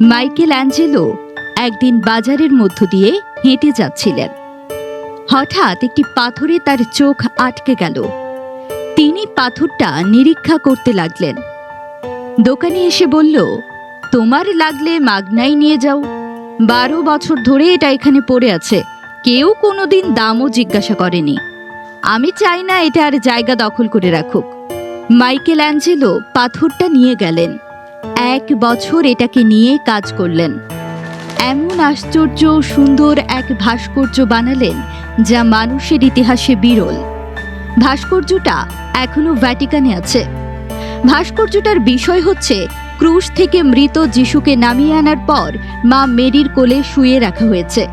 Michael Angelo একদিন বাজারের মধ্য দিয়ে হেঁটে যাচ্ছিলেন। হঠাৎ একটি পাথরে তার চোখ আটকে গেল। তিনি পাথরটা নিরীক্ষা করতে লাগলেন। দোকানি এসে বলল, তোমার লাগলে মাগনাই নিয়ে যাও। বারো বছর ধরে এটা এখানে পড়ে আছে। কেউ কোনোদিন দামও জিজ্ঞাসা করেনি। আমি চাই না এটা আর জায়গা দখল করে রাখুক। মাইকেল অ্যাঞ্জেলো পাথরটা নিয়ে গেলেন। এক বছর এটাকে নিয়ে কাজ করলেন। এমন আশ্চর্য সুন্দর এক ভাস্কর্য বানালেন, যা মানুষের ইতিহাসে বিরল। ভাস্কর্যটা এখনও ভ্যাটিকানে আছে। ভাস্কর্যটার বিষয় হচ্ছে, ক্রুশ থেকে মৃত যিশুকে নামিয়ে আনার পর মা মেরির কোলে শুয়ে রাখা হয়েছে।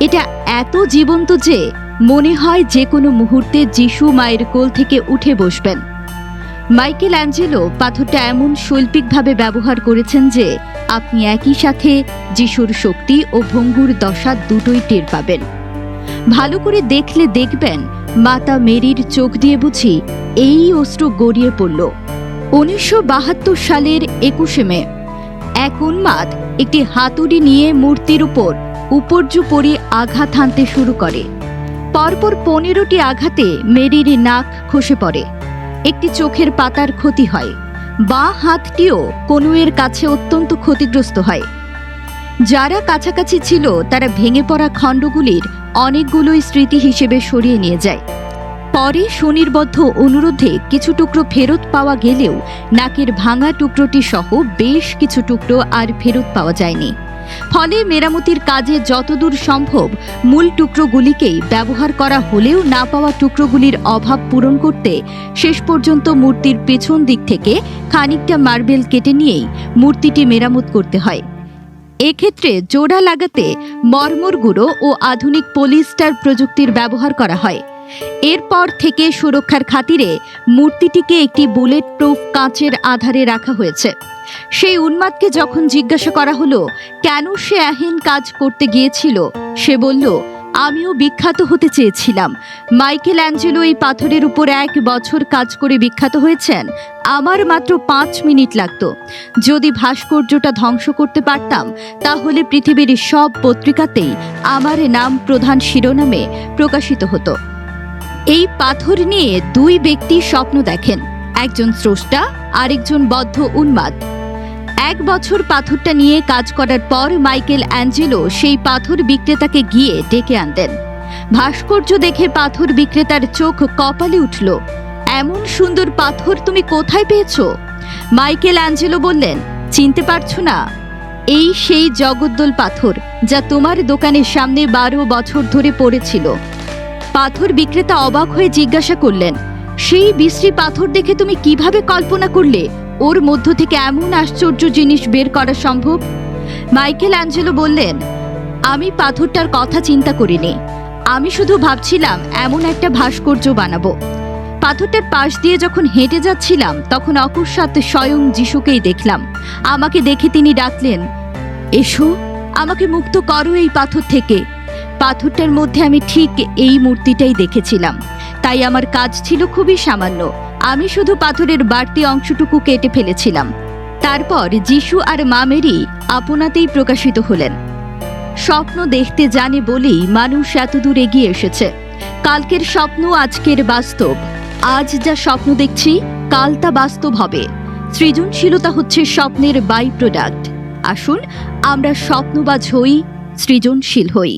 এটা এত জীবন্ত যে মনে হয় যে কোনো মুহূর্তে যিশু মায়ের কোল থেকে উঠে বসবেন। মাইকেল অ্যাঞ্জেলো পাথরটা এমন শৈল্পিকভাবে ব্যবহার করেছেন যে আপনি একই সাথে যিশুর শক্তি ও ভঙ্গুর দশা দুটোই টের পাবেন। ভালো করে দেখলে দেখবেন মাতা মেরির চোখ দিয়ে বুঝি এই অস্ত্র গড়িয়ে পড়ল। উনিশশো বাহাত্তর সালের একুশে মে, এক উন্মাদ একটি হাতুড়ি নিয়ে মূর্তির উপর উপর্যুপরি আঘাত হানতে শুরু করে। পরপর পনেরোটি আঘাতে মেরির নাক খসে পড়ে। একটি চোখের পাতার ক্ষতি হয়, বাঁ হাতটিও কনুয়ের কাছে অত্যন্ত ক্ষতিগ্রস্ত হয়। যারা কাছাকাছি ছিল, তারা ভেঙে পড়া খণ্ডগুলির অনেকগুলোই স্মৃতি হিসেবে সরিয়ে নিয়ে যায়। পরে সুনির্বদ্ধ অনুরোধে কিছু টুকরো ফেরত পাওয়া গেলেও, নাকের ভাঙা টুকরোটি সহ বেশ কিছু টুকরো আর ফেরত পাওয়া যায়নি। ফলে মেরামতির কাজে যতদূর সম্ভব মূল টুকরোগুলিকেই ব্যবহার করা হলেও না পাওয়া টুকরোগুলির অভাব পূরণ করতে শেষ পর্যন্ত মূর্তির পেছন দিক থেকে খানিকটা মার্বেল কেটে নিয়েই মূর্তিটি মেরামত করতে হয়। এক্ষেত্রে জোড়া লাগাতে মর্মর গুঁড়ো ও আধুনিক পলিস্টার প্রযুক্তির ব্যবহার করা হয়। এরপর থেকে সুরক্ষার খাতিরে মূর্তিটিকে একটি বুলেট প্রুফ কাঁচের আধারে রাখা হয়েছে। সেই উন্মাদকে যখন জিজ্ঞাসা করা হলো, কেন সে আহীন কাজ করতে গিয়েছিল? সে বলল, আমিও বিখ্যাত হতে চেয়েছিলাম। মাইকেল অ্যাঞ্জেলো এই পাথরের উপর এক বছর কাজ করে বিখ্যাত হয়েছেন। আমার মাত্র পাঁচ মিনিট লাগতো। যদি ভাস্কর্যটা ধ্বংস করতে পারতাম, তাহলে পৃথিবীর সব পত্রিকাতেই আমার নাম প্রধান শিরোনামে প্রকাশিত হতো। এই পাথর নিয়ে দুই ব্যক্তি স্বপ্ন দেখেন। একজন স্রষ্টা, আরেকজন বদ্ধ উন্মাদ। এক বছর পাথরটা নিয়ে কাজ করার পর মাইকেল অ্যাঞ্জেলো সেই পাথর বিক্রেতাকে গিয়ে ডেকে আনতেন। ভাস্কর্য দেখে পাথর বিক্রেতার চোখ কপালে উঠল। এমন সুন্দর পাথর তুমি কোথায় পেয়েছ? মাইকেল অ্যাঞ্জেলো বললেন, চিনতে পারছ না। এই সেই জগদ্দল পাথর যা তোমার দোকানের সামনে বারো বছর ধরে পড়েছিল। পাথর বিক্রেতা অবাক হয়ে জিজ্ঞাসা করলেন, সেই বিশ্রী পাথর দেখে তুমি কীভাবে কল্পনা করলে? ওর মধ্য থেকে এমন আশ্চর্য জিনিস বের করা সম্ভব? মাইকেল অ্যাঞ্জেলো বললেন, আমি পাথরটার কথা চিন্তা করিনি। আমি শুধু ভাবছিলাম এমন একটা ভাস্কর্য বানাবো। পাথরটার পাশ দিয়ে যখন হেঁটে যাচ্ছিলাম, তখন অকস্মাৎ স্বয়ং যিশুকেই দেখলাম। আমাকে দেখে তিনি ডাকলেন, এসো, আমাকে মুক্ত করো এই পাথর থেকে। পাথরটার মধ্যে আমি ঠিক এই মূর্তিটাই দেখেছিলাম। তাই আমার কাজ ছিল খুবই সামান্য। আমি শুধু পাথরের বাড়তি অংশটুকু কেটে ফেলেছিলাম। তারপর যিশু আর মা মেরি আপনাতেই প্রকাশিত হলেন। স্বপ্ন দেখতে জানে বলেই মানুষ এতদূর এগিয়ে এসেছে। কালকের স্বপ্ন, আজকের বাস্তব। আজ যা স্বপ্ন দেখছি, কাল তা বাস্তব হবে। সৃজনশীলতা হচ্ছে স্বপ্নের বাই প্রোডাক্ট আসুন আমরা স্বপ্নবাজ হই, সৃজনশীল হই।